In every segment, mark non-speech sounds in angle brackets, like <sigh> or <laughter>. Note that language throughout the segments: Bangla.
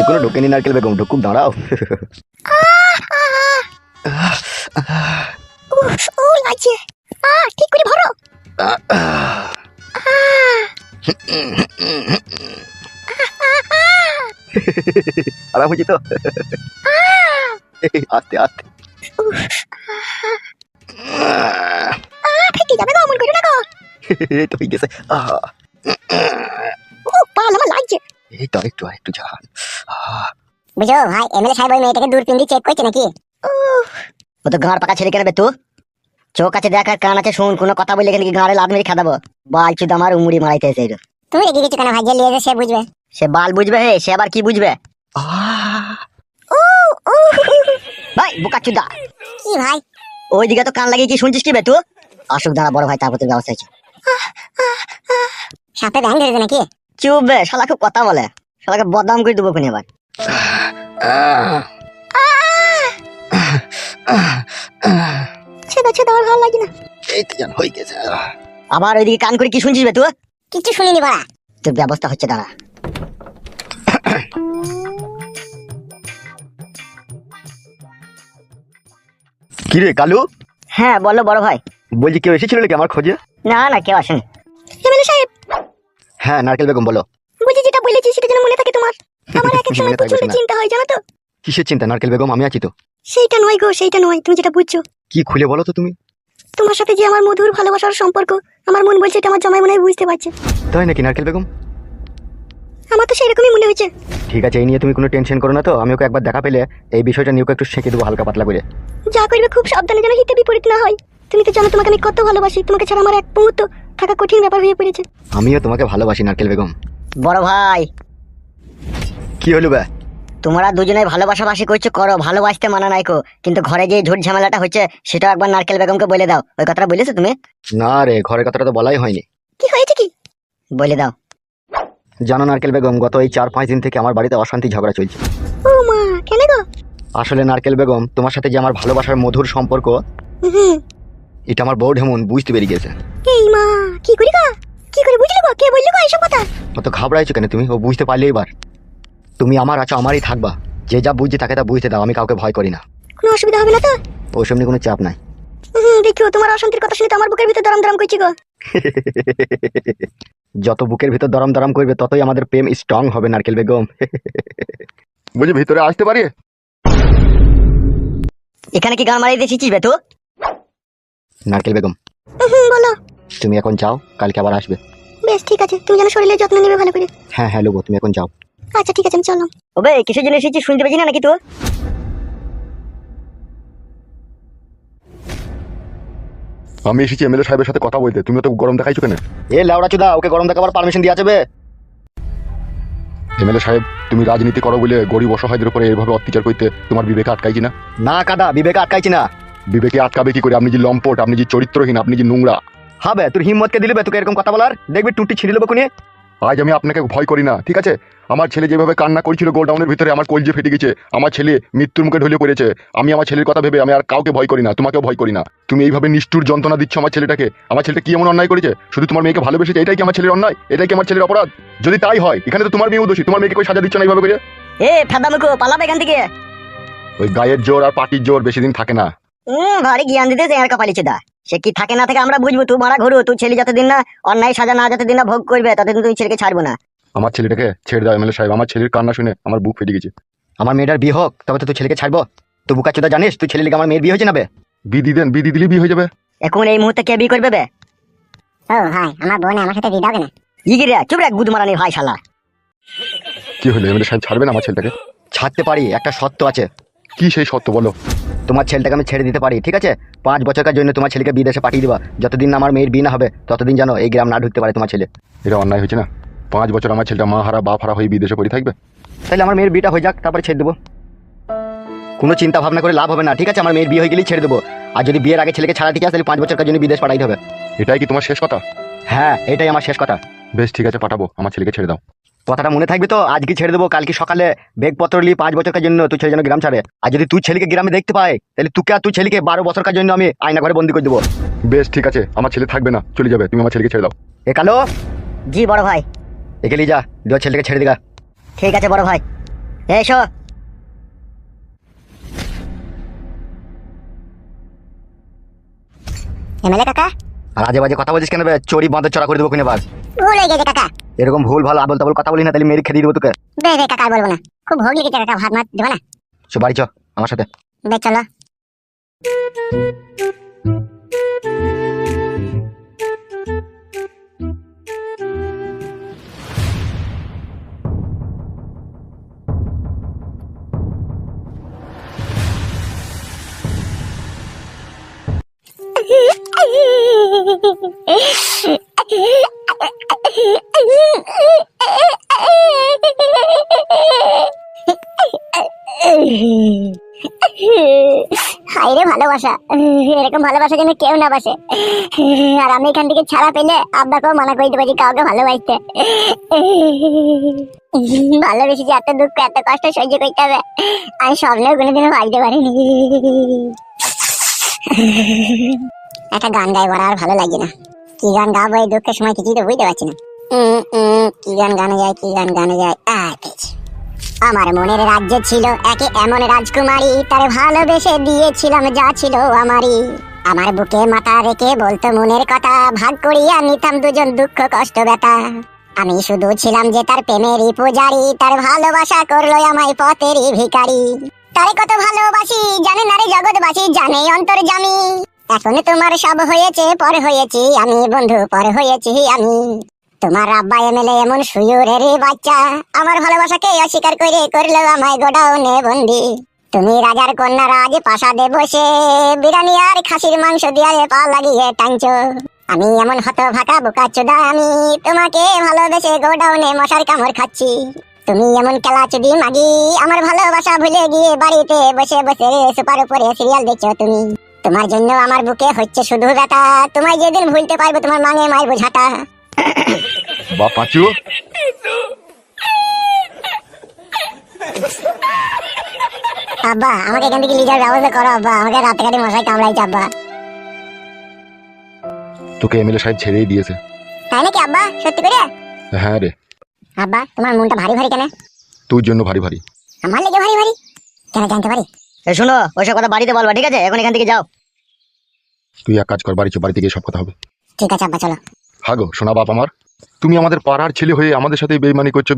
এগুলো ঢোকেনি নারকেল বেগম ঢুকুক দাঁড়াও। ও লাগছে। আ ঠিক করে ভরো। আরাম হয়েছে তো আস্তে আস্তে আ ফেটে যাবে গো অমন করে না গো এই তো হয়ে গেছে আহ, ও পাল আমার লাগছে এই তো একটু আর একটু ঝাল আহ, বুঝো ভাই এমএলএ সাহেব ওই মেয়েটাকে দূরবীন দিয়ে চেক করছে নাকি ও তো গাঁড় পাকা ছেড়ে কেন বে তু চোখ আছে দেখ আর কান আছে শুন কোনো কথা বললে এখানে কি গাঁড়ে লাদ মেরে খাদাবো বাল চুদ আমার উমুড়ি মারাইতে এসে। তুমি রেগে গেছো কেন ভাই যে লিয়ে সে বুঝবে সে বাল বুঝবে হে সে আবার কি বুঝবে? ভাই বোকা চুদা। কি ভাই? ওইদিকে তো কান লাগিয়ে কি শুনছিস কি বে তুই? আসুক দাঁড়া বড় ভাই তারপর তোর ব্যবস্থা আছে সাপে ব্যাং ধরেছে নাকি? চুপ বে শালা খুব কথা বলে। শালাকে বদনাম করে দেবো কোনি এবার। ছেদা ছেদা আমার ভালো লাগে না। এই তো জান হয়ে গেছে। আবার ওইদিকে কান করে কি শুনছিস বে তুই? কিছু শুনিনি বাড়া। তোর ব্যবস্থা হচ্ছে দাঁড়া। কি রে কালু? হ্যাঁ বলো বড় ভাই। বলছি কেউ এসেছিল নাকি আমার খোঁজে? না না কেউ আসেনি। এমএলএ সাহেব। হ্যাঁ নারকেল বেগম বলো। বলছি যেটা বলেছি সেটা যেন মনে থাকে তোমার। <laughs> আমার এক এক সময় মনে থাকবে প্রচণ্ড না। চিন্তা হয় জানো তো। কিসের চিন্তা নারকেল বেগম? আমি আছি তো। সেইটা নয় গো সেইটা নয় তুমি যেটা বুঝছ। কি খুলে বলো তো তুমি? তোমার সাথে যে আমার মধুর ভালোবাসার সম্পর্ক আমার মন বলছে এটা আমার জামাই মনে হয় বুঝতে পারছে। তাই নাকি নারকেল বেগম? আমার তো সেরকমই মনে হয়েছে। ঠিক আছে এই নিয়ে তুমি কোনো টেনশন করো না তো। আমি ওকে একবার দেখা পেলে এই বিষয়টা নিয়ে ওকে একটু শেখে দেবো হালকা পাতলা করে। যা করবে খুব সাবধানে যেন হিতে বিপরীত না হয়। তুমি তো জানো তোমাকে আমি কত ভালোবাসি। তোমাকে ছাড়া আমার এক মুহূর্ত থাকা কঠিন ব্যাপার হয়ে পড়েছে। আমিও তোমাকে ভালোবাসি নারকেল বেগম। বড় ভাই। কি হলো ব্যা তোমরা দুজনে ভালোবাসাবাসি করছ করো। ভালোবাসতে মানা নাই কো। কিন্তু ঘরে যে ঝুট ঝামেলাটা হচ্ছে সেটা একবার নারকেল বেগমকে বলে দাও। ওই কথাটা বলেছ তুমি? না রে ঘরের কথাটা তো বলাই হয়নি। কি হয়েছে কি? বলে দাও। জানো নারকেল বেগম গত এই চার পাঁচ দিন থেকে আমার বাড়িতে অশান্তি ঝগড়া চলছে। ও মা কেন গো? আসলে নারকেল বেগম তোমার সাথে যে আমার ভালোবাসার মধুর সম্পর্ক এটা আমার বউ ঢেমন বুঝতে পেরে গেছে এই মা কি করি গো? কি করে বুঝলি গো? কে বললি গো এইসব কথা? অত ঘাবড়াইছো কেন তুমি? ও বুঝতে পারলে এবার। তুমি আমার আছো আমারই থাকবা। যে যা বুঝছে তাকে তা বুঝতে দাও আমি কাউকে ভয় করি না। কোনো অসুবিধা হবে না তো? ওসব নিয়ে কোনো চাপ নাই। হুম দেখো তোমার অশান্তির কথা শুনে তো আমার বুকের ভিতরে দরম দরম করছি গো। <laughs> যত বুকের ভিতর দরম দরম করবে ততই আমাদের প্রেম স্ট্রং হবে নারকেল বেগম। <laughs> বুঝি ভিতরে আসতে পারি? এখানে কি গান মারিয়ে দিয়েছিস বে তুই? নারকেল বেগম। হুম বলো। তুমি এখন যাও কালকে আবার আসবে। বেশ ঠিক আছে। তুমি যেন শরীরের যত্ন নেবে ভালো করে। হ্যাঁ হ্যাঁ লোবো তুমি এখন যাও। আচ্ছা ঠিক আছে আমি চললাম ও বে কিসের জন্য এসেছিস শুনতে পেয়েছি না নাকি তুই? আমি এসেছি এমএলএ সাহেবের সাথে কথা বলতে। তুমি তো গরম দেখাইছো কেন? এ লাউড়া চুদা ওকে গরম দেখাবার পারমিশন দিয়ে যাবে। এমএলএ সাহেব তুমি রাজনীতি করো বলে গরিব অসহায়দের উপরে এইভাবে অত্যাচার করতে তোমার বিবেকে আটকাইছি না? না কাদা বিবেকে আটকাইছি না। বিবেকে আটকাবে কি করে? আপনি যে লম্পট আপনি যে চরিত্রহীন আপনি যে নোংরা। হবে তোর হিম্মতকে দিলে তোকে এরকম কথা বলার? দেখবি টুটি ছিঁড়ে দেবো কোনে আজ আমি আপনাকে ভয় করি না ঠিক আছে? আমার ছেলে যেভাবে কান্না করছিল গোডাউনের ভিতরে আমার কলজে ফেটে গেছে আমার ছেলে মৃত্যুর মুখে ঢলে পড়েছে আমি আমার ছেলের কথা ভেবে আমি আর কাউকে ভয় করি না তোমাকেও ভয় করি না। তুমি এইভাবে নিষ্ঠুর যন্ত্রণা দিচ্ছ আমার ছেলেটাকে আমার ছেলেটা কি এমন অন্যায় করেছে? শুধু তোমার মেয়েকে ভালোবেসেছে এটাই কি আমার ছেলের অন্যায়? এটাই কি আমার ছেলের অপরাধ? যদি তাই হয় এখানে তো তোমার মেয়ে দোষী তোমার মেয়েকে কই সাজা দিচ্ছ না এইভাবে করে? এ ফাদামুকো পালাবে এখান থেকে। ওই গায়ের জোর আর পাটির জোর বেশি দিন থাকে না। হুম ভারী জ্ঞান দিতে আর কপালিছে দা সে কি থাকে না থাকে আমরা বুঝব? তুই মারা ঘুরু তুই ছেলে যতদিন না অন্যায় সাজা না যতদিন না ভোগ করবে ততদিন তুই ছেলেকে ছাড়বো না। আমার ছেলেটাকে ছেড়ে দাও এমএলএ সাহেব আমার ছেলের কান্না শুনে আমার বুক ফেটে গেছে। আমার মেয়েটার বিয়ে হোক তবে তো তুই ছেলেকে ছাড়বো। তো বুকা চুদা জানিস তুই ছেলে লিগে আমার মেয়ের বিয়ে হয়ে যাবে? বিদি দেন বিদি দিলে বিয়ে হয়ে যাবে। এখন এই মুহূর্তে কে বিয়ে করবে বে? ও ভাই আমার বোন আমার সাথে দিয়ে দাও কেন? ইগিরে চুপ রে গুদ মারানি ভাই শালা। কি হলো এমএলএ সাহেব ছাড়বেন আমার ছেলেটাকে? ছাড়তে পারি একটা শর্ত আছে। কি সেই সত্য বলো? তোমার ছেলেটাকে আমি ছেড়ে দিতে পারি ঠিক আছে? পাঁচ বছরের জন্য তোমার ছেলেকে বিদেশে পাঠিয়ে দিবা। যতদিন না আমার মেয়ের বিয়ে না হবে ততদিন যেন এই গ্রাম না ঢুকতে পারে তোমার ছেলে। এটা অন্যায় হয়েছে না? পাঁচ বছর আমার ছেলেটা মা হারা বাপ হারা হয়ে বিদেশে পড়ে থাকবে? তাহলে আমার মেয়ের বিয়েটা হয়ে যাক তারপরে ছেড়ে দেবো। কোনো চিন্তা ভাবনা করে লাভ হবে না ঠিক আছে? আমার মেয়ের বিয়ে হয়ে গেলেই ছেড়ে দেবো। আর যদি বিয়ের আগে ছেলেকে ছাড়া ঠিক আছে তাহলে পাঁচ বছরের জন্য বিদেশ পাঠাইতে হবে এটাই কি তোমার শেষ কথা? হ্যাঁ এটাই আমার শেষ কথা। বেশ ঠিক আছে পাঠাবো। আমার ছেলেকে ছেড়ে দাও। কথাটা মনে থাকবে তো? আজকে ছেড়ে দেবো কালকে সকালে বেগপত্র নিয়ে পাঁচ বছরের জন্য তুই ছেলে যেন গ্রাম ছাড়ে। আর যদি তুই ছেলেকে গ্রামে দেখতে পাই তাহলে তুকে আর তুই ছেলেকে বারো বছরের জন্য আমি আয়না ঘরে বন্দি করে দেবো। বেশ ঠিক আছে। আমার ছেলে থাকবে না। চলে যাবে। তুমি আমার ছেলেকে ছেড়ে দাও। এ কালো? জি বড় ভাই। একে নিয়ে যা দু ছেলেকে ছেড়ে দিগা। ঠিক আছে বড় ভাই। এসো। এমএলএ কাকা? আর আজে বাজে কথা বলছিস কেন বে? চোরি বাঁধে চড়া করে দেবো কিনে বাস ভুল হয়ে গেছে কাকা। এরকম ভুল ভালো আবল তাবল কথা বলি না তাহলে মেরে খেয়ে দেবো তোকে। বে বে কাকা বলব না। খুব ভোগ লেগেছে কাকা ভাত মাত দেবো না? সো বাড়ি চ আমার সাথে। বে চলো। হাইরে ভালোবাসা, এরকম ভালোবাসা যেন কেউ না বাসে। আর আমি এখান থেকে ছাড়া পেলে আব্বাকেও মানা করতে পারি কাউকে ভালোবাসতে। ভালোবেসে যে এত দুঃখ, এত কষ্ট সহ্য করতে হবে, আমি স্বপ্নেও কোনোদিনও ভাবতে পারিনি। একটা গান গাইবো আর ভালো লাগে না। কি গান গাবো এই দুঃখের সময় কিছুই তো বুঝতে পারছি না। কি গান গানে যায়, কি গান গানে যায়। আমার মনের রাজ্যে ছিল একে এমন রাজকুমারী, তার ভালোবেসে দিয়েছিলাম যা ছিল আমারই। আমার বুকে মাথা রেখে বলতো মনের কথা, ভাগ করিয়া নিতাম দুজন দুঃখ কষ্ট ব্যথা। আমি শুধু ছিলাম যে তার প্রেমেরই পূজারি, তার ভালোবাসা করল আমায় পথেরই ভিখারি। তারে কত ভালোবাসি, জানে না রে জগৎবাসী, জানে অন্তর জামি এখন তোমার সব হয়েছে, পর হয়েছি আমি, বন্ধু, পর হয়েছি আমি। তোমার আব্বা এমএলএ এমন সুয়ুরের বাচ্চা, আমার ভালোবাসাকে অস্বীকার করে করল আমায় গোডাউনে বন্দি। তুমি রাজার কন্যা রাজ প্রাসাদে বসে, বিরিয়ানি আর খাসির মাংস দিয়ে পা লাগিয়ে টানছো। আমি এমন হত ভাকা বোকা চোদা আমি, তোমাকে ভালোবেসে গোডাউনে মশার কামড় খাচ্ছি। তুমি এমন খেলা চুদি মাগি, আমার ভালোবাসা ভুলে গিয়ে বাড়িতে বসে বসে সুপার উপরে সিরিয়াল দেখছ তুমি। তোমার জন্য আমার বুকে হচ্ছে শুধু ব্যথা। তোমায় যেদিন ভুলতে পারব তোমার মাঙে মারবো ঝাঁটা বা পাঁচু আব্বা আমাকে এখান থেকে লিজার ব্যবস্থা করো আব্বা। আমাকে রাতে কাটে মশাই কামড়াইছে আব্বা। তোকে এমএলএ সাহেব ছেড়েই দিয়েছে। তাই নাকি আব্বা? সত্যি করে? হ্যাঁ রে। আব্বা তোমার মনটা ভারী ভারী কেন? তোর জন্য ভারী ভারী। আমার লেগে ভারী ভারী? কেন জানতে পারি? শোনো ওইসব কথা বাড়িতে বলবা ঠিক আছে? এখন এখান থেকে যাও। তুই এক কাজ কর বাড়ি বাড়িতে গিয়ে সব কথা হবে। ঠিক আছে আব্বা চলো। হাগো শোনা বাপ আমার তুমি আমাদের পাড়ার ছেলে হয়ে আমাদের সাথে বেইমানি করছ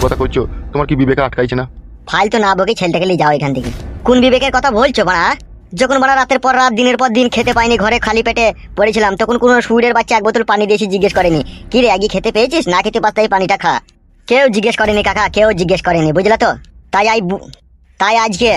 কথা করছ তোমার কি বিবেকে আটকাইছে না? ফাইল তো না বকে ছেলেটাকে নিয়ে যাও এখান থেকে। কোন বিবেকের কথা বলছো বাড়া যখন বাড়া রাতের পর রাত দিনের পর দিন খেতে পাইনি ঘরে খালি পেটে পড়েছিলাম তখন কোনো সুরের বাচ্চা এক বোতল পানি দিয়েছি জিজ্ঞেস করেনি কি রে আগে খেতে পেয়েছিস? না খেতে পারতাই পানিটা খা। কেউ জিজ্ঞেস করেনি কাকা কেউ জিজ্ঞেস করেনি বুঝলা তো? তাই আই বু- তাই আজকে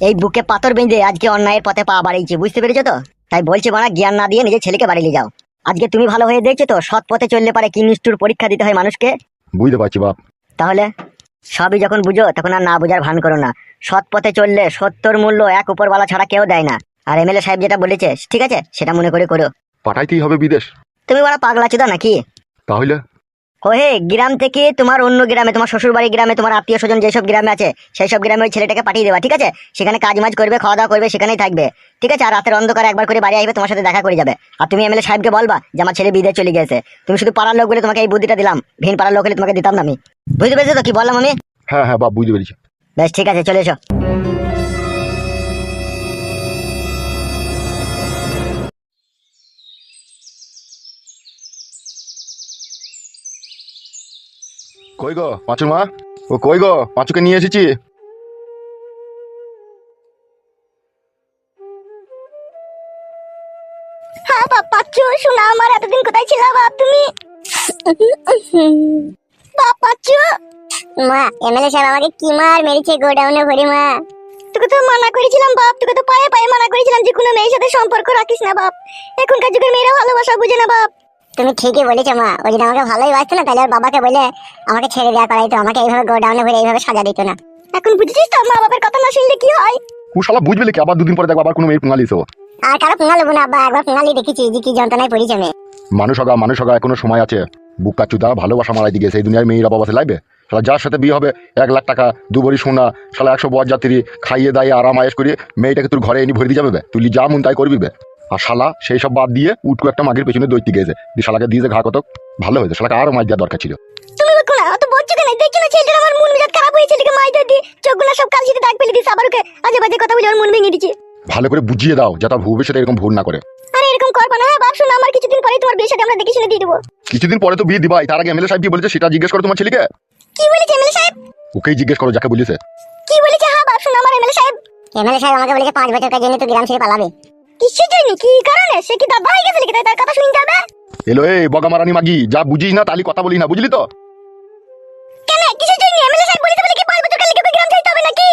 এই বুকে পাথর বেঁধে আজকে অন্যায়ের পথে পা বাড়িয়েছি বুঝতে পেরেছ তো? তাই বলছে বাড়া জ্ঞান না দিয়ে নিজের ছেলেকে বাড়িয়ে যাও। আজকে তুমি ভালো হয়ে দেখছ তো সৎ পথে চললে পারে কি নিষ্ঠুর পরীক্ষা দিতে হয় মানুষকে? বুঝতে পারছি বাপ। তাহলে? সবই যখন বুঝো তখন আর না বুঝার ভান করো না। সৎ পথে চললে সত্যর মূল্য এক উপরওয়ালা ছাড়া কেউ দেয় না। আর এমএলএ সাহেব যেটা বলেছে ঠিক আছে? সেটা মনে করে করো। পাঠাইতেই হবে বিদেশ। তুমি বড় পাগলা চুদা নাকি? তাহলে? ও হে গ্রাম থেকে তোমার অন্য গ্রামে তোমার শ্বশুর বাড়ি গ্রামে তোমার আত্মীয় স্বজন যেসব গ্রামে আছে সেই সব গ্রামে ওই ছেলেটাকে পাঠিয়ে দেবা ঠিক আছে? সেখানে কাজ মাজ করবে খাওয়া দাওয়া করবে সেখানেই থাকবে ঠিক আছে? আর রাতের অন্ধকারে একবার করে বাড়ি আসবে তোমার সাথে দেখা করে যাবে। আর তুমি এমএলএ সাহেবকে বলবা যে আমার ছেলে বিদেশ চলে গেছে। তুমি শুধু পাড়ার লোক বলে তোমাকে এই বুদ্ধিটা দিলাম। ভিন পাড়ার লোক হলে তোমাকে দিতাম না আমি। বুঝতে পেরেছ তো কি বললাম আমি? হ্যাঁ হ্যাঁ বুঝতে পেরেছি। বেশ ঠিক আছে চলে এসো। কই গো পাঁচু মা ও কই গো পাঁচুকে নিয়ে এসেছি। হ্যাঁ বাপ পাচ্ছো শোনা আমার এতদিন কোথায় ছিল বাপ তুমি? বাপ পাচ্ছো? মা এমএলএ সাহেব আমাকে কি মার মেরেছে গোডাউনে ভরে মা। তোকে তো মানা করেছিলাম বাপ। তোকে তো পায়ে পায়ে মানা করেছিলাম যে কোনো মেয়ের সাথে সম্পর্ক রাখিস না বাপ। এখনকার যুগের মেয়েরা ভালোবাসা বুঝে না বাপ। তুমি ঠিকই বলেছ মা। ওই যদি আমাকে ভালোই বাসতো না তাহলে ওর বাবাকে বলে আমাকে ছেড়ে দেওয়া করাইতো আমাকে এইভাবে গোডাউনে ভরে এইভাবে সাজা দিত না। এখন বুঝেছিস তো মা বাবার কথা না শুনলে কি হয়? ও শালা বুঝবে কি আবার দুদিন পরে দেখব আবার কোনো মেয়ে পুঙ্গালিস ও আর কারও নেব না আব্বা একবার পুঙ্গালি দেখেছি যে কি যন্ত্রণায় পড়েছে মেয়ে। মানুষ হগা মানুষ হগা এখনও সময় আছে। বুকা চুদা ভালোবাসা মারাইতে গেছে এই দুনিয়ায় মেয়েরা বাবাতে লাগবে শালা যার সাথে বিয়ে হবে এক লাখ টাকা দু বড়ি সোনা শালা একশো বর যাত্রী খাইয়ে দাইয়ে আরাম আয়েস করিয়ে মেয়েটাকে তোর ঘরে এনে ভরে দিয়ে যাবে। তুই যা মন তাই করবি বে। আর শালা সেই সব বাদ দিয়ে উটকু একটা মাগের পেছনে দৈত্যি গেছে। দিয়ে শালাকে দিয়েছে ঘা কত ভালো হয়েছে শালাকে আরও মাছ দেওয়ার দরকার ছিল। তুমি না অত বলছো কেন? দেখছ না ছেলেটার আমার মন খারাপ হয়েছে এদিকে মাইটা দি চোখগুলো সব দাগ ফেলে দিছে আবার ওকে আজে বাজে কথা বলে ওর মন ভেঙে দিচ্ছে। ভালো করে বুঝিয়ে দাও যাতে ভবিষ্যতে এরকম ভুল না করে। আরে এরকম করবা না হ্যাঁ বাপ শোনো আমার কিছুদিন পরে তোমার বিয়ে সাথে আমরা দেখে শুনে দিয়ে দেবো। কিছুদিন পরে তো বিয়ে দিবাই তার আগে এমএলএ সাহেব কি বলেছে সেটা জিজ্ঞেস করো তোমার ছেলেকে। কি বলেছে এমএলএ সাহেব? ওকেই জিজ্ঞেস করো যাকে বলেছে। কি বলেছে? হ্যাঁ বাপ শোনো আমার এমএলএ সাহেব। এমএলএ সাহেব আমাকে বলেছে পাঁচ বছর কাজ জন্য তুই গ্রাম ছেড়ে পালাবে। কিসের জন্য? কি কারণে? সে কি দাবা হয়ে গেছে নাকি? তাই তার কথা শুনতে হবে? এলো এই বগামারানি মাগি যা বুঝিস না তালি কথা বলি না বুঝলি তো? কেন? কিসের জন্য? এমএলএ সাহেব বলেছে বলে কি বছর কাজ লেগে গ্রাম ছাড়তে হবে নাকি?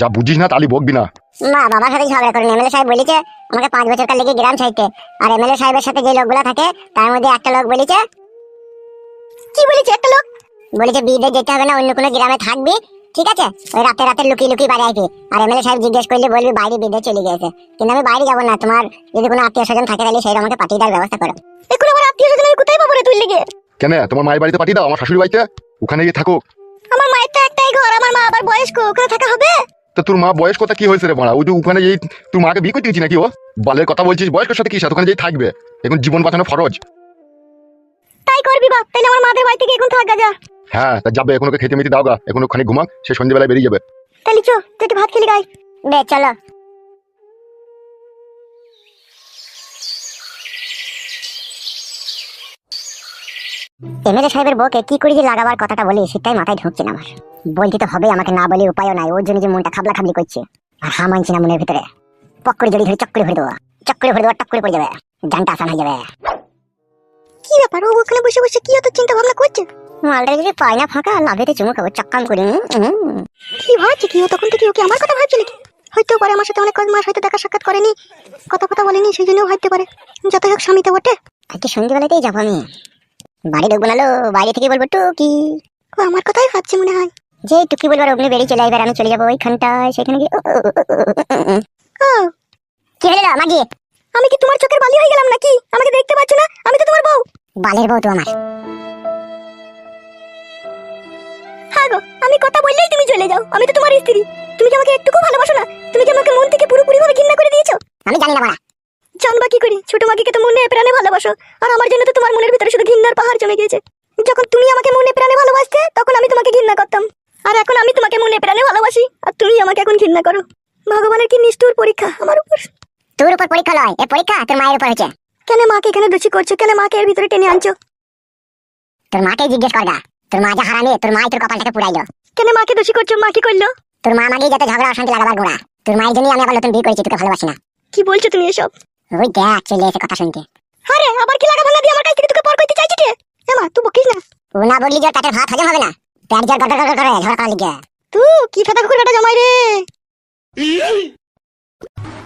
যা বুঝিস না তালি বকবি না। মা বাবার সাথে ঝগড়া করেন। এমএলএ সাহেব বলেছে আমাকে পাঁচ বছর কাল লেগে গ্রাম ছাড়তে। আর এমএলএ সাহেবের সাথে যে লোকগুলো থাকে তার মধ্যে একটা লোক বলেছে কি বলেছে একটা লোক? বলেছে বিয়ে যেতে হবে না অন্য কোনো গ্রামে থাকবি। ঠিক আছে? ওই রাতে রাতে লুকিয়ে লুকিয়ে বাড়ি আসবি। আর এমএলএ সাহেব জিজ্ঞেস করলে বলবি বাইরে বিদে চলে গেছে কিন্তু আমি বাইরে যাব না। তোমার যদি কোনো আত্মীয় স্বজন থাকে তাহলে সেই আমাকে পাঠিয়ে দেওয়ার ব্যবস্থা করো। এখন আমার আত্মীয় স্বজন আমি কোথায় পাবো রে তুই লেগে? কেন তোমার মায়ের বাড়িতে পাঠিয়ে দাও আমার শাশুড়ি বাড়িতে? ওখানে গিয়ে থাকো আমার মায়ের তো একটাই ঘর আমার মা আবার বয়স্ক ওখানে থাকা হবে? তো তোর মা বয়স কথা কি হয়েছে রে মারা ওই যে ওখানে যেই তুই মাকে বিয়ে করতে গেছি নাকি ও? বালের কথা বলছিস বয়স্কের সাথে কি সাথে? ওখানে যেই থাকবে। এখন জীবন বাঁচানো ফরজ। তাই করবি বাপ তাহলে আমার মাদের বাড়ি থেকে এখন থাকা যা হ্যাঁ তা যাবে এখন ওকে খেতে মেতে দাও গা। এখন ওখানে ঘুমাক সে সন্ধ্যেবেলায় বেরিয়ে যাবে। তাহলে চো তুই ভাত খেলি গাই। বে চলো। এমএলএ সাহেবের বউকে কি করে যে লাগাবার কথাটা বলি সেটাই মাথায় ঢুকছে না আমার। বলতে তো হবে আমাকে না বলে উপায়ও নাই ওর জন্য যে মনটা খাবলা খাবলি করছে। আর হা মানছে না মনের ভিতরে। পক করে জড়ি ধরে চক্করে ভরে দেবো। চক্করে ভরে দেবো টক করে পড়ে যাবে। জানটা আসান হয়ে যাবে। কি ব্যাপার? ও ওখানে বসে বসে কি এত চিন্তা ভাবনা করছে? মালটা যদি পায় না ফাঁকা লাভেতে চুমু খাব চক্কাম করি কি ভাবছে কি? তখন থেকে ওকে আমার কথা ভাবছে নাকি? হয়তো পারে আমার সাথে অনেক মাস হয়তো দেখা সাক্ষাৎ করেনি কথা কথা বলেনি সেই জন্যও ভাবতে পারে। যতই হোক স্বামী তো বটে। আজকে সন্ধ্যেবেলাতেই যাব আমি। বাড়ি ঢুকবো নালো বাইরে থেকে বলব টুকি। ও আমার কথাই ভাবছে মনে হয়। যে টুকি বলব আর অগ্নি বেরিয়ে চলে আমি চলে যাব ওইখানটায় সেখানে গিয়ে ও, কি হলো আমি কি তোমার চোখের বালি হয়ে গেলাম নাকি? আমাকে দেখতে পাচ্ছ না? আমি তো তোমার বউ। বালের বউ তো আমার। হ্যাঁ আমি কথা বললেই তুমি চলে যাও। আমি তো তোমার স্ত্রী। তুমি কি আমাকে একটুকু ভালোবাসো না? তুমি কি আমাকে মন থেকে পুরোপুরি ভাবে ঘৃণা করে দিয়েছ? আমি জানি না বাড়া। জানবা কি করি? ছোট মাকে তো মনে প্রাণে ভালোবাসো। আর আমার জন্য তো তোমার মনের ভিতরে শুধু ঘৃণার পাহাড় জমে গিয়েছে। যখন তুমি আমাকে মনে প্রাণে ভালোবাসতে তখন আমি তোমাকে ঘৃণা করতাম। আর এখন আমি তোমাকে মনে প্রাণে ভালোবাসি আর তুমি আমাকে এখন ঘৃণা করো। ভগবানের কি নিষ্ঠুর পরীক্ষা আমার উপর? তোর উপর পরীক্ষা নয় এ পরীক্ষা তোর মায়ের উপর হয়েছে। কেন মাকে এখানে দোষী করছ? কেন মাকে এর ভিতরে টেনে আনছো? তোর মাকে জিজ্ঞেস করগা। তোর মা যা হারানি তোর মাই তোর কপালটাকে পুরাইলো কেন মাকে দোষী করছ? মা কি করল? তোর মা মাগেই যাতে ঝগড়া অশান্তি লাগাবার গোড়া। তোর মায়ের জন্যই আমি আবার নতুন বিয়ে করেছি তোকে ভালোবাসি না। কি বলছো তুমি এসব? ওই দেখ চলে এসে কথা শুনতে আরে আবার কি লাগা ভাঙা দিয়ে আমার কাছ থেকে তোকে পর করতে চাইছি রে এমা তুই বকিস না। ও না বললি যে পেটের ভাত হজম হবে না? পেট জল গড় গড় করে ঝগড়া করার লিগে। তুই কি ফেটা কুকুর বেটা জমাই রে? <laughs>